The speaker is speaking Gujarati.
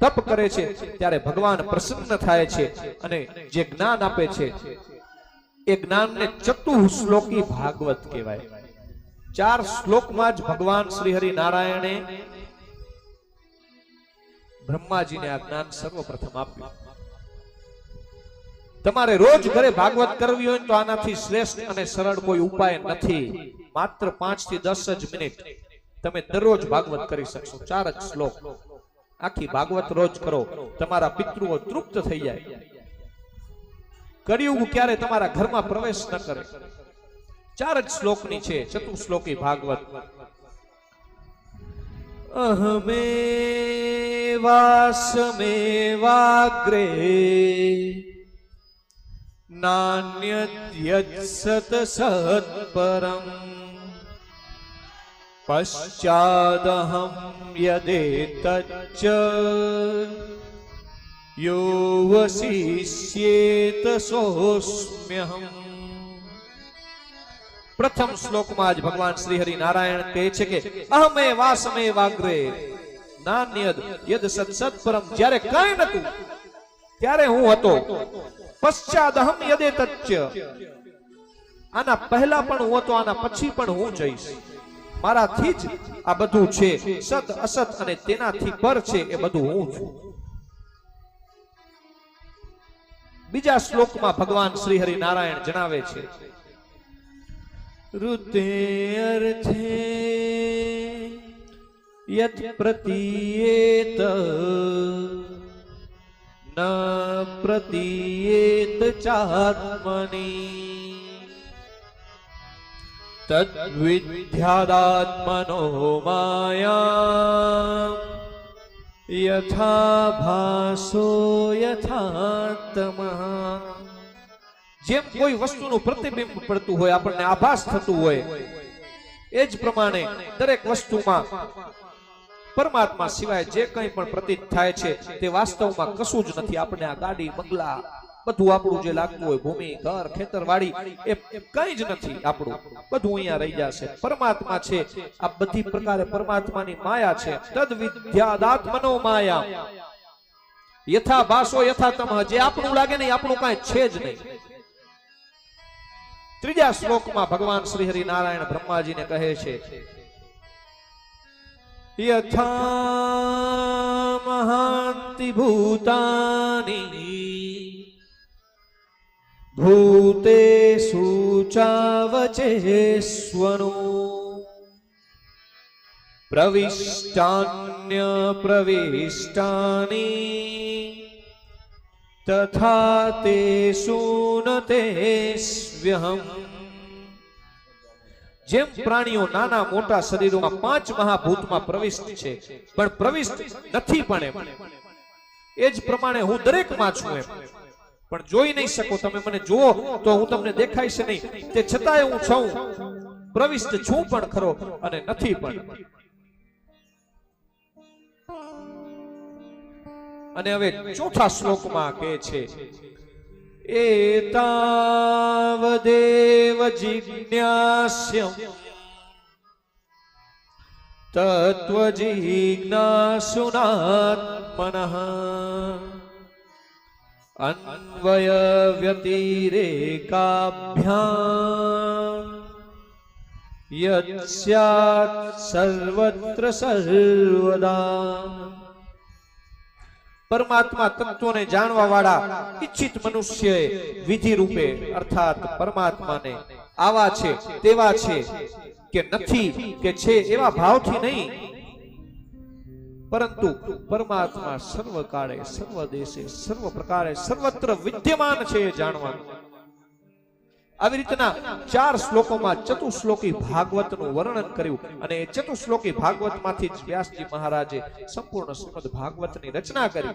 તપ કરે છે, ત્યારે ભગવાન પ્રસન્ન થાય છે અને જે જ્ઞાન આપે છે, એ જ્ઞાનને ચતુશ્લોકી ભાગવત કહેવાય. ચાર શ્લોકમાં જ ભગવાન શ્રી હરિ નારાયણે બ્રહ્માજીને આ જ્ઞાન સર્વપ્રથમ આપ્યું. તમારે રોજ ઘરે ભાગવત કરવી હોય તો આનાથી શ્રેષ્ઠ અને સરળ કોઈ ઉપાય નથી. માત્ર પાંચથી દસ જ મિનિટ તમે દરરોજ ભાગવત કરી શકશો. ચાર જ શ્લોક. આખી ભાગવત રોજ કરો. તમારા પિતૃઓ તૃપ્ત થઈ જાય. કળિયુગ ક્યારે તમારા ઘરમાં પ્રવેશ ન કરે. ચાર જ શ્લોકની છે ચતુશ્લોકી ભાગવત. અહમેવાસમેવાગ્રે નાન્યદ્યત્સત સત્પરમ. પશ્ચાદહમ યદેતચ્ચ યો વશિષ્યેત સોસ્મ્યહમ પ્રથમ શ્લોકમાં જ ભગવાન શ્રી હરિ નારાયણ કહે છે કે અહમે વાસમે વાગ્રે નાન્યદ યદ સત્સત પરમ જ્યારે કઈ નતું ત્યારે હું હતો પશ્ચાદ અહમ યદે તચ્ય આના પહેલા પણ હું હતો આના પછી પણ હું જઈશ મારાથી જ આ બધું છે. સત, અસત અને તેનાથી પર છે એ બધું હું છું. બીજા શ્લોકમાં ભગવાન શ્રી હરિ નારાયણ જણાવે છે. ઋતે અર્થે યત પ્રતિયેત ન પ્રતિયેત ચાત્મની તદ્વિધ્યાદાત્મનો માયા યથા ભાસો યથાત્મ જેમ કોઈ વસ્તુનું પ્રતિબિંબ પડતું હોય આપણને આભાસ થતું હોય એ જ પ્રમાણે દરેક વસ્તુમાં પરમાત્મા સિવાય જે કંઈ પણ પ્રતીત થાય છે તે વાસ્તવમાં કશું જ નથી આપણને આ ગાડી બંગલા બધું આપણું જે લાગતું હોય ભૂમિ, ઘર, ખેતરવાડી એ કઈ જ નથી આપણું. બધું અહીંયા રહી જશે પરમાત્મા છે. આ બધી પ્રકારે પરમાત્માની માયા છે. તદ વિદ્યાદાત્મનો માયા. યથા ભાષો યથા તમ. જે આપણું લાગે નહીં, આપણું કાંઈ છે જ નહીં. ત્રીજા શ્લોકમાં ભગવાન શ્રી હરિ નારાયણ બ્રહ્માજીને કહે છે, યથા મહાંતિ ભૂતાની ભૂતેષુ ચાવચેષ્વનો પ્રવિષ્ટાન્ય પ્રવિષ્ટાની તથા તે ન તેષ્વ્યહમ જેમ પ્રાણીઓ નાના મોટા શરીરોમાં પાંચ મહાભૂતમાં પ્રવિષ્ટ છે, પણ પ્રવિષ્ટ નથી પણ એ જ પ્રમાણે હું દરેકમાં છું એમ. પણ જોઈ નહીં શકો તમે મને, જુઓ, તો હું તમને દેખાઈશ નહીં. તે છતાંય હું છું. પ્રવિષ્ટ છું પણ ખરો અને નથી પણ. અને હવે ચોથા શ્લોકમાં કહે છે એતાવદેવ જિજ્ઞાસ્યમ તત્વજિજ્ઞાસુનાત્મનઃ અન્વય યત સ્યાત સર્વત્ર સર્વદા પરમાત્મા તત્વોને જાણવા વાળા ઈચ્છિત મનુષ્ય વિધિ રૂપે અર્થાત પરમાત્માને આવા છે તેવા છે કે નથી કે છે એવા ભાવથી નહીં પરંતુ પરમાત્મા સર્વ કાળે સર્વ દેશે સર્વ પ્રકારે સર્વત્ર વિદ્યમાન છે જાણવાનું. આવી રીતના ચાર શ્લોકોમાં ચતુશ્લોકી ભાગવતનું વર્ણન કર્યું અને એ ચતુશ્લોકી ભાગવતમાંથી જ વ્યાસજી મહારાજે સંપૂર્ણ શ્રીમદ ભાગવતની રચના કરી.